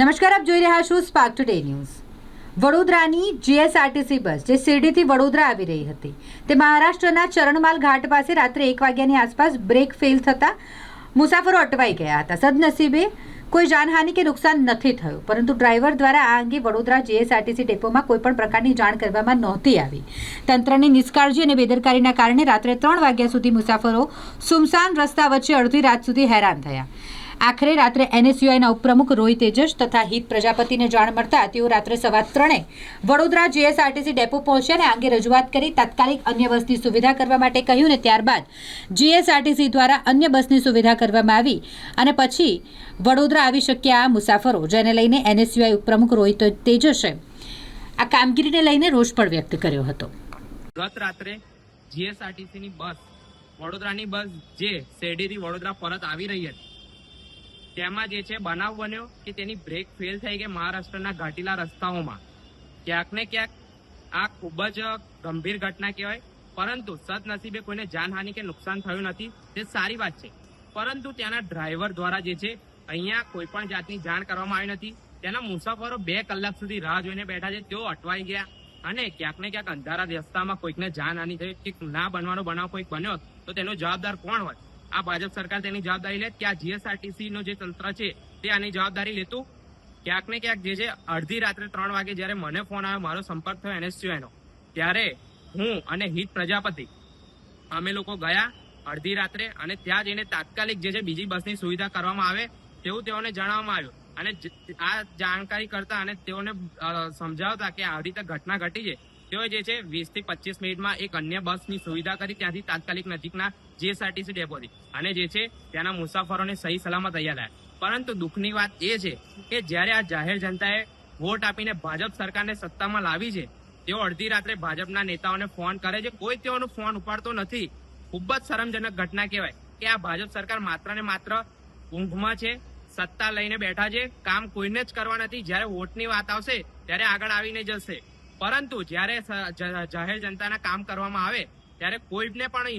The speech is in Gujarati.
નમસ્કાર, આપ જોઈ રહ્યા છો સ્પાર્ક ટુડે ન્યૂઝ વડોદરાની જીએસઆરટીસી બસ, જે શિરડીથી વડોદરા આવી રહી હતી, તે મહારાષ્ટ્રના ચરણમાલ ઘાટ પાસે રાત્રે એક વાગ્યાની આસપાસ બ્રેક ફેલ થતા મુસાફરો અટવાઈ ગયા હતા. સદનસીબે કોઈ જાનહાનિ કે નુકસાન નથી થયું, પરંતુ ડ્રાઈવર દ્વારા આ અંગે વડોદરા જીએસઆરટીસી ડેપોમાં કોઈપણ પ્રકારની જાણ કરવામાં નહોતી આવી. તંત્રની નિષ્કાળજી અને બેદરકારીના કારણે રાત્રે ત્રણ વાગ્યા સુધી મુસાફરો સુમસાન રસ્તા વચ્ચે અડધી રાત સુધી હેરાન થયા. આખરે રાત્રે એનએસયુઆઈના ઉપપ્રમુખ રોહિત તેજસ તથા હિત પ્રજાપતિને જાણ મળતા તેઓ રાત્રે સવા ત્રણે વડોદરા જીએસઆરટીસી ડેપો પહોંચ્યા અને આંગે રજૂઆત કરી તાત્કાલિક અન્ય બસની સુવિધા કરવા માટે કહ્યું ને ત્યારબાદ જીએસઆરટીસી દ્વારા અન્ય બસની સુવિધા કરવામાં આવી અને પછી વડોદરા આવી શક્યા આ મુસાફરો, જેને લઈને એનએસયુઆઈ ઉપપ્રમુખ રોહિત તેજસે આ કામગીરીને લઈને રોષ પણ વ્યક્ત કર્યો હતો. ગત રાત્રે જીએસઆરટીસીની બસ, વડોદરાની બસ જે શેરડીથી વડોદરા પરત આવી રહી હતી તેમાં જે છે બનાવ બન્યો કે તેની બ્રેક ફેલ થઈ ગઈ મહારાષ્ટ્રના ઘાટીલા રસ્તાઓમાં. ક્યાંક ને ક્યાંક આ ખૂબ જ ગંભીર ઘટના કહેવાય, પરંતુ સદનસીબે કોઈને જાનહાનિ કે નુકસાન થયું નથી, તે સારી વાત છે. પરંતુ ત્યાંના ડ્રાઈવર દ્વારા જે છે, અહીંયા કોઈ પણ જાતની જાણ કરવામાં આવી નથી. તેના મુસાફરો બે કલાક સુધી રાહ જોઈને બેઠા છે, તેઓ અટવાઈ ગયા અને ક્યાંક ને ક્યાંક અંધારા રસ્તામાં કોઈકને જાનહાનિ થઈ, કે ના બનવાનો બનાવ કોઈક બન્યો, તો તેનો જવાબદાર કોણ હોય? આ ભાજપ સરકાર તેની જવાબદારી લે, કે આ જીએસઆરટીસી નો જે તંત્ર છે, તે આની જવાબદારી લેતું. ક્યાંક ને ક્યાંક જે છે અડધી રાત્રે ત્રણ વાગે જ્યારે મને ફોન આવ્યો, મારો સંપર્ક થયો NSUI નો ત્યારે હું અને હિત પ્રજાપતિ, અમે લોકો ગયા અડધી રાત્રે અને ત્યાં જઈને તાત્કાલિક જે છે બીજી બસની સુવિધા કરવામાં આવે, તેવું તેઓને જણાવવામાં આવ્યું. અને આ જાણકારી કરતા અને તેઓને સમજાવતા કે આવી રીતે ઘટના ઘટી છે તેઓ જે છે વીસથી પચીસ મિનિટમાં એક અન્ય બસની સુવિધા કરી. ત્યાંથી તાત્કાલિક નજીકના જીએસઆરટીસી ડેપોથી. અને જે છે ત્યાંના મુસાફરોને સહી સલામત અહીંયા લાયા પરંતુ દુઃખની વાત એ છે કે જ્યારે આ જાહેર જનતાએ વોટ આપીને ભાજપ સરકારને સત્તામાં લાવી છે, તેઓ અડધી રાત્રે ભાજપના નેતાઓને ફોન કરે છે. કોઈ તેઓનો ફોન ઉપાડતો નથી. ખૂબ જ શરમજનક ઘટના કહેવાય કે આ ભાજપ સરકાર માત્ર ને માત્ર ઊંઘમાં છે, સત્તા લઈને બેઠા છે, કામ કોઈને જ કરવા નથી. જ્યારે વોટની વાત આવશે, ત્યારે આગળ આવીને જશે. પરંતુ જ્યારે જાહેર જનતાના કામ કરવામાં આવે ત્યારે કોઈને પણ